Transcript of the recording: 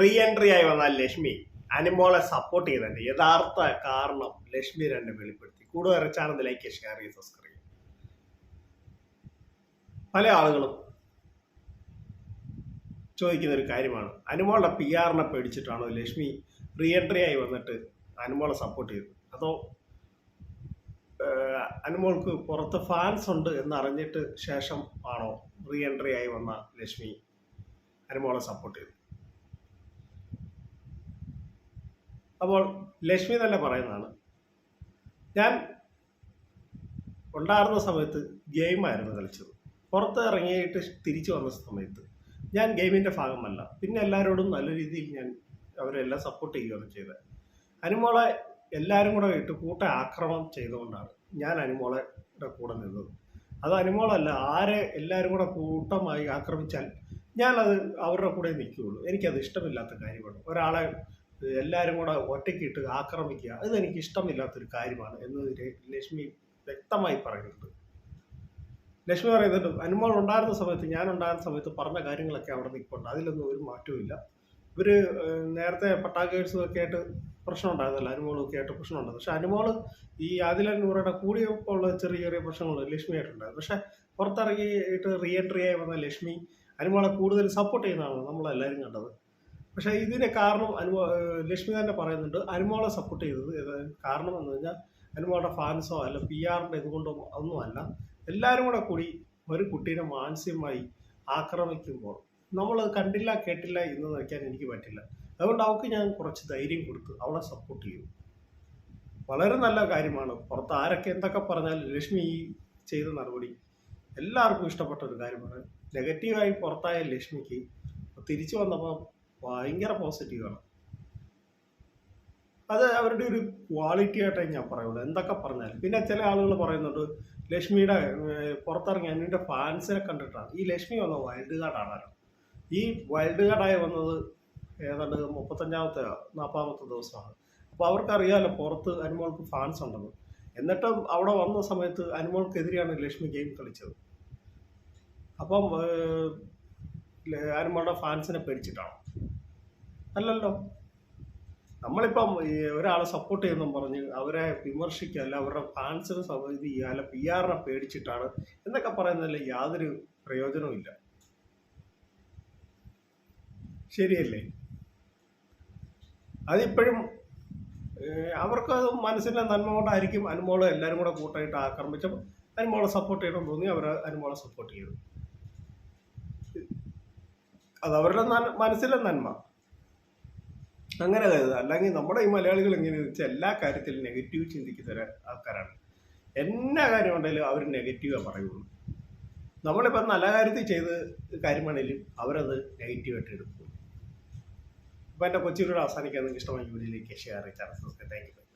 Re entry ആയി വന്ന Lakshmi അനിമോളെ support ചെയ്തതിന്റെ യഥാർത്ഥ കാരണം ലക്ഷ്മി രണ്ട് വെളിപ്പെടുത്തി. കൂടുതൽ ചാനൽ ലൈക്ക് ഷെയർ ചെയ്ത് സബ്സ്ക്രൈബ് ചെയ്യും പല ആളുകളും ചോദിക്കുന്ന ഒരു കാര്യമാണ്. അനുമോളുടെ പി ആറിനെ പേടിച്ചിട്ടാണോ ലക്ഷ്മി റീ എൻട്രി ആയി വന്നിട്ട് അനുമോളെ സപ്പോർട്ട് ചെയ്തത്? അതോ അനുമോൾക്ക് പുറത്ത് ഫാൻസ് ഉണ്ട് എന്നറിഞ്ഞിട്ട് ശേഷം ആണോ റീ എൻട്രി ആയി വന്ന ലക്ഷ്മി അനുമോളെ സപ്പോർട്ട് ചെയ്തത്? അപ്പോൾ ലക്ഷ്മി തന്നെ പറയുന്നതാണ്. ഞാൻ ഉണ്ടായിരുന്ന സമയത്ത് ഗെയിമായിരുന്നു കളിച്ചത്. പുറത്ത് ഇറങ്ങിയിട്ട് തിരിച്ചു വന്ന സമയത്ത് ഞാൻ ഗെയിമിന്റെ ഭാഗമല്ല. പിന്നെ എല്ലാവരോടും നല്ല രീതിയിൽ ഞാൻ അവരെല്ലാം സപ്പോർട്ട് ചെയ്യുകയാണ് ചെയ്തത്. അനുമോളെ എല്ലാവരും കൂടെ ഇട്ട് കൂട്ട ആക്രമണം ചെയ്തുകൊണ്ടാണ് ഞാൻ അനുമോളയുടെ കൂടെ നിന്നത്. അത് അനുമോളല്ല ആരെ എല്ലാവരും കൂടെ കൂട്ടമായി ആക്രമിച്ചാൽ ഞാനത് അവരുടെ കൂടെ നിൽക്കുകയുള്ളൂ. എനിക്കത് ഇഷ്ടമില്ലാത്ത കാര്യമാണ്. ഒരാളെ എല്ലാവരും കൂടെ ഒറ്റയ്ക്കിട്ട് ആക്രമിക്കുക അത് എനിക്ക് ഇഷ്ടമില്ലാത്തൊരു കാര്യമാണ് എന്ന് ലക്ഷ്മി വ്യക്തമായി പറയുന്നുണ്ട്. ലക്ഷ്മി പറയുന്നുണ്ട് അനുമോൾ ഉണ്ടായിരുന്ന സമയത്ത് ഞാൻ ഉണ്ടായിരുന്ന സമയത്ത് പറഞ്ഞ കാര്യങ്ങളൊക്കെ അവിടെ നിൽപ്പുണ്ട്. അതിലൊന്നും ഒരു മാറ്റവും ഇവർ നേരത്തെ പട്ടാക്കേഴ്സും ഒക്കെ ആയിട്ട് പ്രശ്നം ഉണ്ടായിരുന്നല്ലോ അനുമോളും ഒക്കെ ആയിട്ട് പ്രശ്നം ഉണ്ടായിരുന്നു പക്ഷെ അനുമോൾ ഈ ആദില നൂറയുടെ കൂടിയപ്പോൾ ഉള്ള ചെറിയ ചെറിയ പ്രശ്നങ്ങൾ ലക്ഷ്മിയായിട്ടുണ്ടായിരുന്നു. പക്ഷെ പുറത്തിറങ്ങിയിട്ട് റീ എൻട്രി ആയി വന്ന ലക്ഷ്മി അനുമോളെ കൂടുതൽ സപ്പോർട്ട് ചെയ്യുന്നതാണ് നമ്മളെല്ലാവരും കണ്ടത്. പക്ഷേ ഇതിന് കാരണം അനുമോ ലക്ഷ്മി തന്നെ പറയുന്നുണ്ട്. അനുമോളെ സപ്പോർട്ട് ചെയ്തത് കാരണം എന്ന് പറഞ്ഞാൽ അനുമോളുടെ ഫാൻസോ അല്ല പി ആറിന്റെ ഇതുകൊണ്ടോ ഒന്നുമല്ല. എല്ലാവരും കൂടെ കൂടി ഒരു കുട്ടീനെ മാനസികമായി ആക്രമിക്കുമ്പോൾ നമ്മൾ കണ്ടില്ല കേട്ടില്ല എന്ന് നിൽക്കാൻ എനിക്ക് പറ്റില്ല. അതുകൊണ്ട് അവൾക്ക് ഞാൻ കുറച്ച് ധൈര്യം കൊടുത്ത് അവളെ സപ്പോർട്ട് ചെയ്തു വളരെ നല്ല കാര്യമാണ്. പുറത്ത് ആരൊക്കെ എന്തൊക്കെ പറഞ്ഞാലും ലക്ഷ്മി ഈ ചെയ്ത നടപടി എല്ലാവർക്കും ഇഷ്ടപ്പെട്ട ഒരു കാര്യമാണ്. നെഗറ്റീവായി പുറത്തായ ലക്ഷ്മിക്ക് തിരിച്ചു വന്നപ്പോൾ ഭയങ്കര പോസിറ്റീവാണ് അത് അവരുടെ ഒരു ക്വാളിറ്റി ആയിട്ടേ ഞാൻ പറയുള്ളൂ. എന്തൊക്കെ പറഞ്ഞാലും. പിന്നെ ചില ആളുകൾ പറയുന്നുണ്ട് ലക്ഷ്മിയുടെ പുറത്തിറങ്ങിയ പുറത്തിറങ്ങി അതിന്റെ ഫാൻസിനെ കണ്ടിട്ടാണ്. ഈ ലക്ഷ്മി വന്ന വൈൽഡ് കാർഡാണല്ലോ ഈ വൈൽഡ് കാർഡായി വന്നത് ഏതാണ്ട് മുപ്പത്തഞ്ചാമത്തെ നാൽപ്പതാമത്തെ ദിവസമാണ്. അപ്പോൾ അവർക്കറിയാമല്ലോ പുറത്ത് അനുമോൾക്ക് ഫാൻസ് ഉണ്ടെന്ന്. എന്നിട്ടും അവിടെ വന്ന സമയത്ത് അനുമോൾക്കെതിരെയാണ് ലക്ഷ്മി ഗെയിം കളിച്ചത്. അപ്പം അനുമോളുടെ ഫാൻസിനെ പേടിച്ചിട്ടാണോ. അല്ലല്ലോ. നമ്മളിപ്പം ഒരാളെ സപ്പോർട്ട് ചെയ്യുന്നു പറഞ്ഞ് അവരെ വിമർശിക്കുക അല്ല അവരുടെ ഫാൻസിനെ ഇത് ചെയ്യുക അല്ല പി ആറിനെ പേടിച്ചിട്ടാണ് എന്നൊക്കെ പറയുന്നതിൽ യാതൊരു പ്രയോജനവും ഇല്ല. ശരിയല്ലേ? അതിപ്പോഴും അവർക്ക് അത് മനസ്സിന്റെ നന്മ കൊണ്ടായിരിക്കും അനുമോളെ എല്ലാവരും കൂടെ കൂട്ടായിട്ട് ആക്രമിച്ചപ്പോൾ അനുമോളെ സപ്പോർട്ട് ചെയ്യണം തോന്നി അവർ അനുമോളെ സപ്പോർട്ട് ചെയ്തു. അത് അവരുടെ മനസ്സിലെ നന്മ. അങ്ങനെ കരുതുക അല്ലെങ്കിൽ നമ്മുടെ ഈ മലയാളികൾ എങ്ങനെയാണെന്ന് വെച്ചാൽ എല്ലാ കാര്യത്തിലും നെഗറ്റീവ് ചിന്തിക്കുന്ന ആൾക്കാരാണ്. എന്നാ കാര്യം ഉണ്ടെങ്കിലും അവർ നെഗറ്റീവാണ് പറയുള്ളൂ. നമ്മളിപ്പോൾ നല്ല കാര്യത്തിൽ ചെയ്ത് കാര്യമാണെങ്കിലും അവരത് നെഗറ്റീവായിട്ട് എടുക്കും. അപ്പോൾ എന്റെ കൊച്ചിയിലൂടെ അവസാനിക്കാൻ നിങ്ങൾക്ക് ഇഷ്ടമായി വീഡിയോയിലേക്ക് ഷെയർ ചെയ്യാൻ താങ്ക് യു